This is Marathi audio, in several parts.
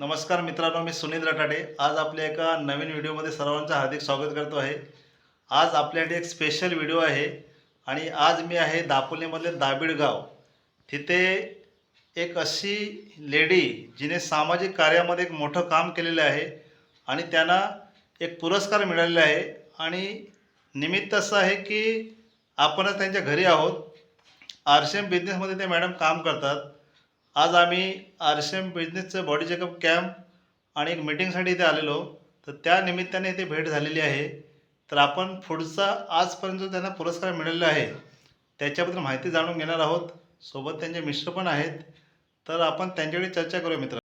नमस्कार मित्रांनो मी सुनील रटाडे. आज आपल्या एका नवीन व्हिडिओमध्ये सर्वांचं हार्दिक स्वागत करतो आहे. आज आपल्यासाठी एक स्पेशल व्हिडिओ आहे आणि आज मी आहे दापोलीमधले दाबिड गाव तिथे एक अशी लेडी जिने सामाजिक कार्यामध्ये एक मोठं काम केलेलं आहे आणि त्यांना एक पुरस्कार मिळालेला आहे आणि निमित्त असं आहे की आपणच त्यांच्या घरी आहोत. आरशेम बिझनेसमध्ये ते मॅडम काम करतात. आज आम्ही आर सी एम बिझनेसचं बॉडी चेकअप कॅम्प आणि एक मीटिंगसाठी इथे आलेलो. तर त्या निमित्ताने इथे भेट झालेली आहे. तर आपण पुढचा आजपर्यंत त्यांना पुरस्कार मिळालेला आहे त्याच्याबद्दल माहिती जाणून घेणार आहोत. सोबत त्यांचे मिश्र पण आहेत. तर आपण त्यांच्याकडे चर्चा करूया मित्र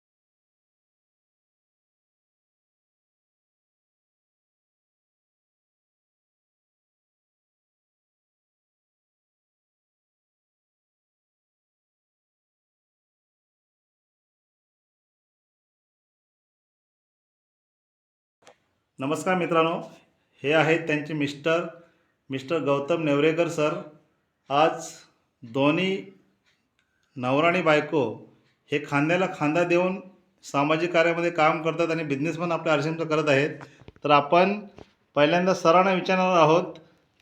नमस्कार मित्रांनो हे आहेत त्यांचे mister mister Gautam Nevrekar sir. आज दोन्ही नवराणी बायको हे खांद्याला खांदा देऊन सामाजिक कार्यामध्ये काम करतात आणि बिझनेसमॅन पण आपल्या आरसीएमचं करत आहेत. तर आपण पहिल्यांदा सरांना विचारणार आहोत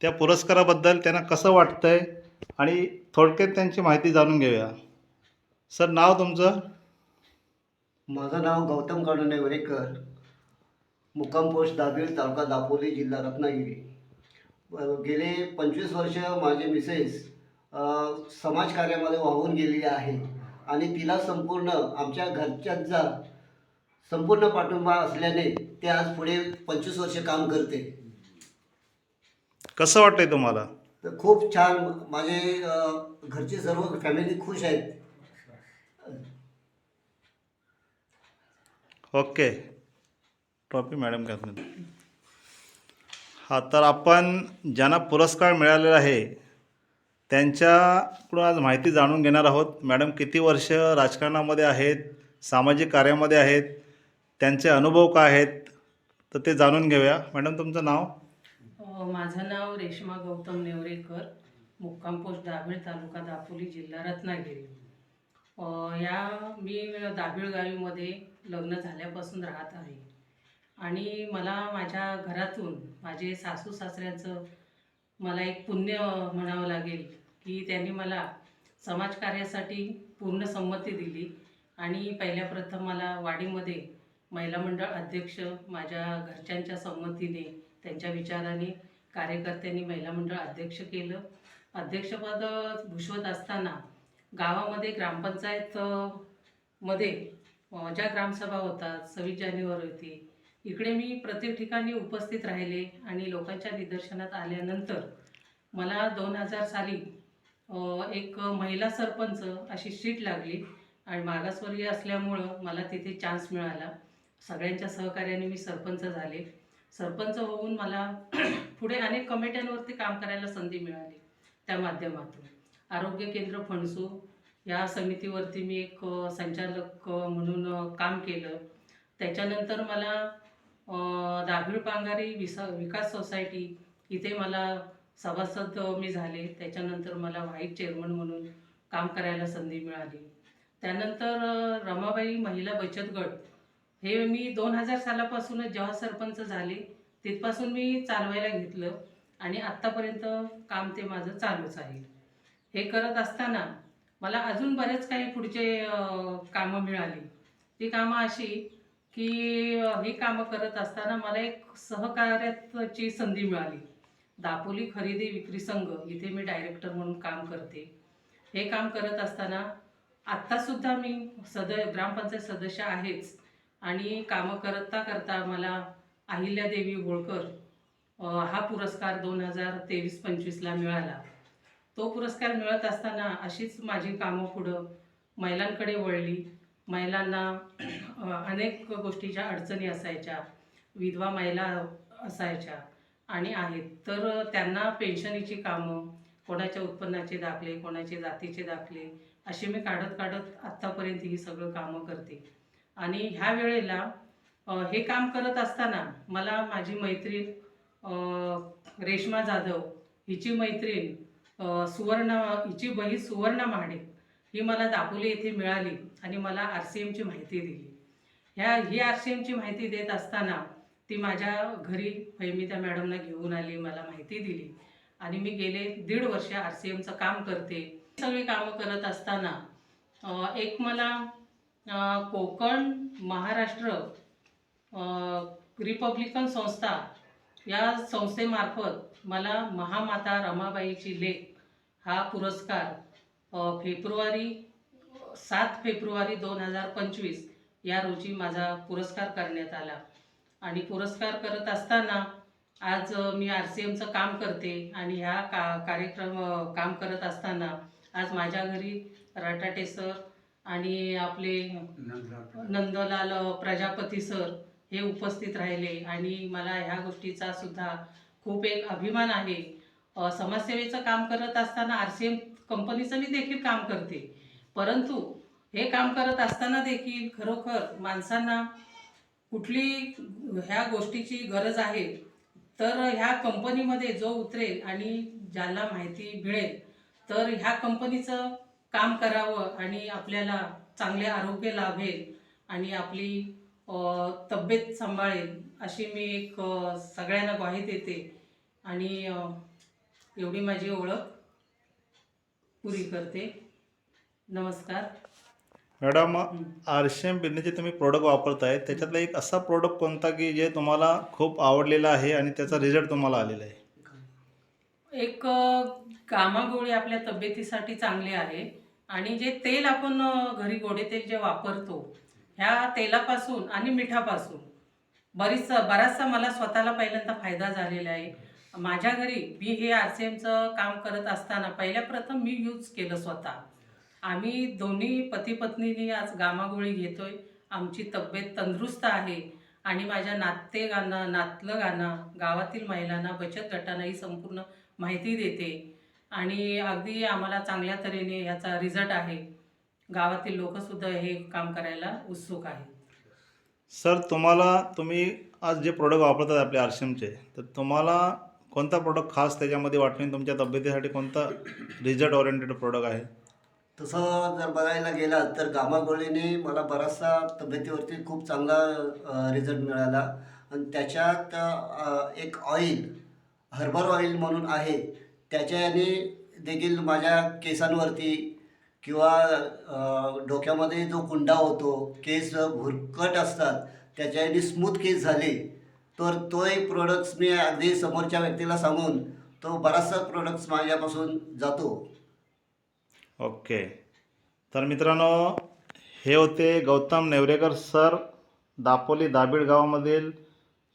त्या पुरस्काराबद्दल त्यांना कसं वाटतं आहे आणि थोडक्यात त्यांची माहिती जाणून घेऊया. सर नाव तुमचं? माझं नाव गौतम काळू नेवरेकर. मुक्काम पोस्ट दाबीळ तालुका दापोली जिल्हा रत्नागिरी. गेले पंचवीस वर्ष माझे मिसेस समाजकार्यामध्ये वाहून गेलेली आहे आणि तिला संपूर्ण आमच्या घरच्यांचा संपूर्ण पाठिंबा असल्याने ते आज पुढे पंचवीस वर्ष काम करते. कसं वाटतंय तुम्हाला? तर खूप छान माझे घरचे सर्व फॅमिली खुश आहेत. ओके. ट्रॉफी मॅडम घातली. हा तर आपण ज्यांना पुरस्कार मिळालेला आहे त्यांच्याकडून आज माहिती जाणून घेणार आहोत. मॅडम किती वर्ष राजकारणामध्ये आहेत सामाजिक कार्यामध्ये आहेत त्यांचे अनुभव काय आहेत तर ते जाणून घेऊया. मॅडम तुमचं नाव? माझं नाव रेश्मा गौतम नेवरेकर मुक्काम पोस्ट दाभिळ तालुका दापोली जिल्हा रत्नागिरी. या मी दाभिळ गावीमध्ये लग्न झाल्यापासून राहत आहे. आणि मला माझ्या घरातून माझे सासू सासऱ्यांचं मला एक पुण्य म्हणावं लागेल की त्यांनी मला समाजकार्यासाठी पूर्ण संमती दिली आणि पहिल्या प्रथम मला वाडीमध्ये महिला मंडळ अध्यक्ष माझ्या घरच्यांच्या संमतीने त्यांच्या विचाराने कार्यकर्त्यांनी महिला मंडळ अध्यक्ष केलं. अध्यक्षपद भूषवत असताना गावामध्ये ग्रामपंचायत मध्ये ज्या ग्रामसभा होतात सव्वीस जानेवारी होती इकडे मी प्रत्येक ठिकाणी उपस्थित राहिले आणि लोकांच्या निदर्शनात आल्यानंतर मला दोन हजार साली एक महिला सरपंच अशी सीट लागली आणि मागासवर्गीय असल्यामुळं मला तिथे चान्स मिळाला. सगळ्यांच्या सहकार्याने मी सरपंच झाले. सरपंच होऊन मला पुढे अनेक कमिट्यांवरती काम करायला संधी मिळाली. त्या माध्यमातून. आरोग्य केंद्र फणसू या समितीवरती मी एक संचालक म्हणून काम केलं. त्याच्यानंतर मला दाभिळ पांगारी विसा विकास सोसायटी इथे मला सभासद मी झाले. त्याच्यानंतर मला व्हाईस चेअरमन म्हणून काम करायला संधी मिळाली. त्यानंतर रमाबाई महिला बचत गट. हे मी दोन हजार सालापासूनच जेव्हा सरपंच झाले तिथपासून मी चालवायला घेतलं आणि आत्तापर्यंत काम ते माझं चालूच आहे. हे करत असताना मला अजून बरेच काही पुढचे कामं मिळाली. ती कामं अशी की ही कामं करत असताना मला एक सहकार्याची संधी मिळाली. दापोली खरेदी विक्री संघ इथे मी डायरेक्टर म्हणून काम करते. हे काम करत असताना आत्तासुद्धा मी सद ग्रामपंचायत सदस्य आहेच. आणि कामं करता करता मला अहिल्यादेवी होळकर हा पुरस्कार दोन हजार तेवीस पंचवीसला मिळाला. तो पुरस्कार मिळत असताना अशीच माझी कामं पुढं महिलांकडे वळली. महिलांना अनेक गोष्टीच्या अडचणी असायच्या विधवा महिला असायच्या आणि आहेत. तर त्यांना पेन्शनीची कामं कोणाच्या उत्पन्नाचे दाखले कोणाचे जातीचे दाखले असे मी काढत काढत आत्तापर्यंत ही सगळं कामं करते. आणि ह्या वेळेला हे काम करत असताना मला माझी मैत्रीण रेश्मा जाधव हिची मैत्रीण सुवर्णा हिची बहीण सुवर्णा महाडिक ही मला दापोली येथे मिळाली आणि मला आर सी एमची माहिती दिली. ह्या ही आर सी एमची माहिती देत असताना ती माझ्या घरी फैमिता मॅडमना घेऊन आली मला माहिती दिली. आणि मी गेले दीड वर्ष आर सी एमचं काम करते. सगळी कामं करत असताना एक मला कोकण महाराष्ट्र रिपब्लिकन संस्था या संस्थेमार्फत मला महामाता रमाबाईची लेख हा पुरस्कार फेब्रुवारी सात फेब्रुवारी दोन हजार पंचवीस या रोजी माझा पुरस्कार करण्यात आला. आणि पुरस्कार करत असताना आज मी आर सी एमचं काम करते आणि ह्या का कार्यक्रम काम करत असताना आज माझ्या घरी राटाटे सर आणि आपले नंदलाल प्रजापती सर हे उपस्थित राहिले. आणि मला ह्या गोष्टीचा सुद्धा खूप एक अभिमान आहे. समाजसेवेचं काम करत असताना आर सी एम कंपनीचं मी देखील काम करते. परंतु हे काम करत असताना देखील खरोखर माणसांना कुठली ह्या गोष्टीची गरज आहे तर ह्या कंपनीमध्ये जो उतरेल आणि ज्याला माहिती मिळेल तर ह्या कंपनीचं काम करावं आणि आपल्याला चांगले आरोग्य लाभेल आणि आपली तब्येत सांभाळेल अशी मी एक सगळ्यांना ग्वाही देते. आणि एवढी माझी ओळख. पुरी करते. नमस्कार. मॅडम आर सी एम बिझनेसचे तुम्ही प्रोडक्ट वापरताय त्याच्यातला एक असा प्रोडक्ट कोणता की जे तुम्हाला खूप आवडलेला आहे आणि त्याचा रिझल्ट तुम्हाला आलेला आहे? एक अ, कामागोळी आपल्या तब्येतीसाठी चांगली आहे आणि जे तेल आपण घरी गोडे तेल जे वापरतो ह्या तेलापासून आणि मिठापासून बरीच बराचसा मला स्वतःला पहिल्यांदा फायदा झालेला आहे. माझ्या घरी मी हे आर सी एमचं काम करत असताना पहिल्या प्रथम मी यूज केलं स्वतः. आम्ही दोन्ही पती पत्नीनी आज गामागोळी घेतोय. आमची तब्येत तंदुरुस्त आहे आणि माझ्या नातेगांना नातलगांना गावातील महिलांना बचत गटांना ही संपूर्ण माहिती देते. आणि अगदी आम्हाला चांगल्या तऱ्हेने ह्याचा रिझल्ट आहे. गावातील लोकसुद्धा हे काम करायला उत्सुक आहेत. सर तुम्हाला तुम्ही आज जे प्रोडक्ट वापरतात आपले आर सी एमचे तर तुम्हाला कोणता प्रोडक्ट खास त्याच्यामध्ये वाटणे तुमच्या तब्येतीसाठी कोणता रिझल्ट ओरिएंटेड प्रोडक्ट आहे? तसं जर बघायला गेला तर गामागोळीने मला बराचसा तब्येतीवरती खूप चांगला रिझल्ट मिळाला. आणि त्याच्यात एक ऑइल हर्बल ऑइल म्हणून आहे. त्याच्याने देखील माझ्या केसांवरती किंवा डोक्यामध्ये जो कुंडा होतो केस भुरकट असतात त्याच्याने स्मूथ केस झाले. तर तोही प्रोडक्ट्स मी अगदी समोरच्या व्यक्तीला सांगून तो बराचसा प्रोडक्ट्स माझ्यापासून जातो. ओके. तर मित्रांनो हे होते गौतम नेवरेकर सर दापोली दाबीड गावामधील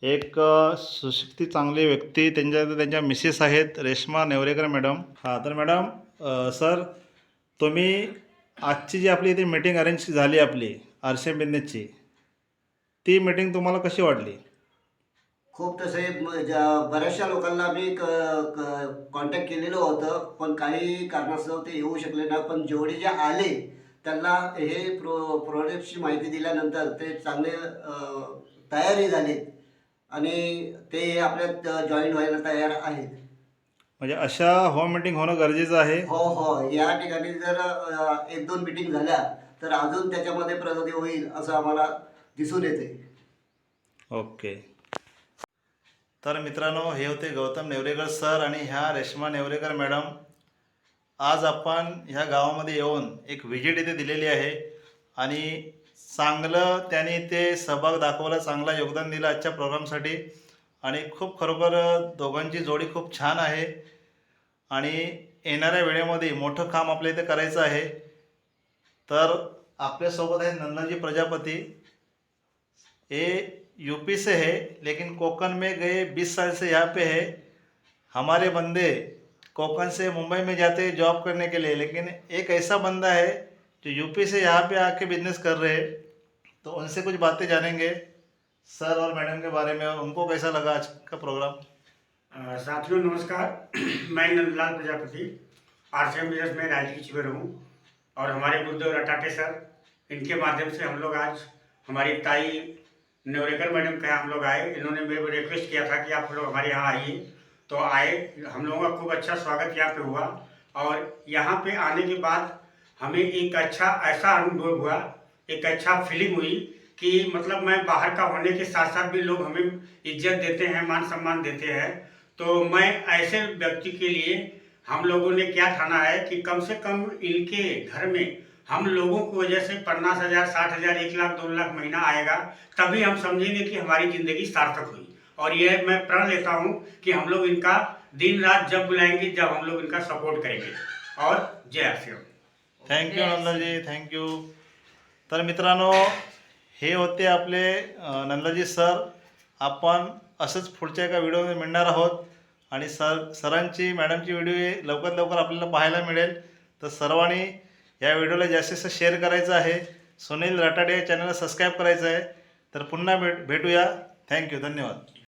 एक सुशिक्ती चांगली व्यक्ती. त्यांच्या त्यांच्या मिसेस आहेत रेश्मा नेवरेकर मॅडम. हां तर मॅडम सर तुम्ही आजची जी आपली इथे मीटिंग अरेंज झाली आपली आरशे सी ती मीटिंग तुम्हाला कशी वाटली? खूप तसे बऱ्याचशा लोकांना मी कॉन्टॅक्ट केलेलं होतं पण काही कारणास्तव ते येऊ शकले नाही पण जेवढे जे आले त्यांना हे प्रो प्रोडक्टची माहिती दिल्यानंतर ते चांगले तयारी झाले. आणि ते आपल्यात जॉईन व्हायला तयार आहेत. म्हणजे अशा होम मीटिंग होणं गरजेचं आहे? हो हो. या ठिकाणी जर एक दोन मिटिंग झाल्या तर अजून त्याच्यामध्ये प्रगती होईल असं आम्हाला दिसून येते ओके. तर मित्रांनो हे होते गौतम नेवरेकर सर आणि ह्या रेश्मा नेवरेकर मॅडम. आज आपण ह्या गावामध्ये येऊन एक व्हिजिट इथे दिलेली आहे आणि चांगलं त्यांनी ते सहभाग दाखवला चांगला योगदान दिलं आजच्या प्रोग्रामसाठी. आणि खूप खरोखर दोघांची जोडी खूप छान आहे. आणि येणाऱ्या वेळेमध्ये मोठं काम आपल्या इथे करायचं आहे. तर आपल्यासोबत आहे नंदाजी प्रजापती. हे यूपी से है, लेकिन कोकन में गए 20 साल से यहाँ पे है। हमारे बंदे कोकन से मुंबई में जाते हैं जॉब करने के लिए, लेकिन एक ऐसा बंदा है जो यूपी से यहाँ पे आके बिज़नेस कर रहे हैं तो उनसे कुछ बातें जानेंगे। सर और मैडम के बारे में और उनको कैसा लगा आज का प्रोग्राम साथियों, नमस्कार। मैं Nandlal Prajapati R C business में राजकीय शिविर हूँ, और हमारे गुरुदेव रटाटे सर, इनके माध्यम से हम लोग आज हमारी ताई नेवरेकर मैडम के हम लोग आए। इन्होंने मेरे को रिक्वेस्ट किया था कि आप लोग हमारे यहाँ आइए। तो आए, हम लोगों का खूब अच्छा स्वागत यहाँ पे हुआ। और यहाँ पे आने के बाद हमें एक अच्छा ऐसा अनुभव हुआ, एक अच्छा फीलिंग हुई कि मतलब मैं बाहर का होने के साथ साथ भी लोग हमें इज़्ज़त देते हैं मान सम्मान देते हैं। तो मैं ऐसे व्यक्ति के लिए हम लोगों ने क्या ठाना है कि कम से कम इनके घर में हम लोगों की वजह से पन्नास हजार साठ हजार एक लाख दो लाख महीना आएगा तभी हम समझेंगे कि हमारी जिंदगी सार्थक हुई। और यह मैं प्रण लेता हूँ कि हम लोग इनका दिन रात जब बुलाएंगे जब हम लोग इनका सपोर्ट करेंगे। और जय आसिया थँक्यू. नंदाजी थँक्यू तर मित्रांनो हे होते आपले नंदाजी सर. आपण असंच पुढच्या एका व्हिडिओमध्ये मिळणार आहोत. आणि सर सरांची मॅडमची व्हिडिओ लवकरात लवकर आपल्याला पाहायला मिळेल. तर सर्वांनी या व्हिडिओला जास्तीत जास्त शेअर करायचं आहे. सुनील राटाडे या चॅनलला सबस्क्राईब करायचं आहे. तर पुन्हा भेट भेटूया. थँक्यू धन्यवाद.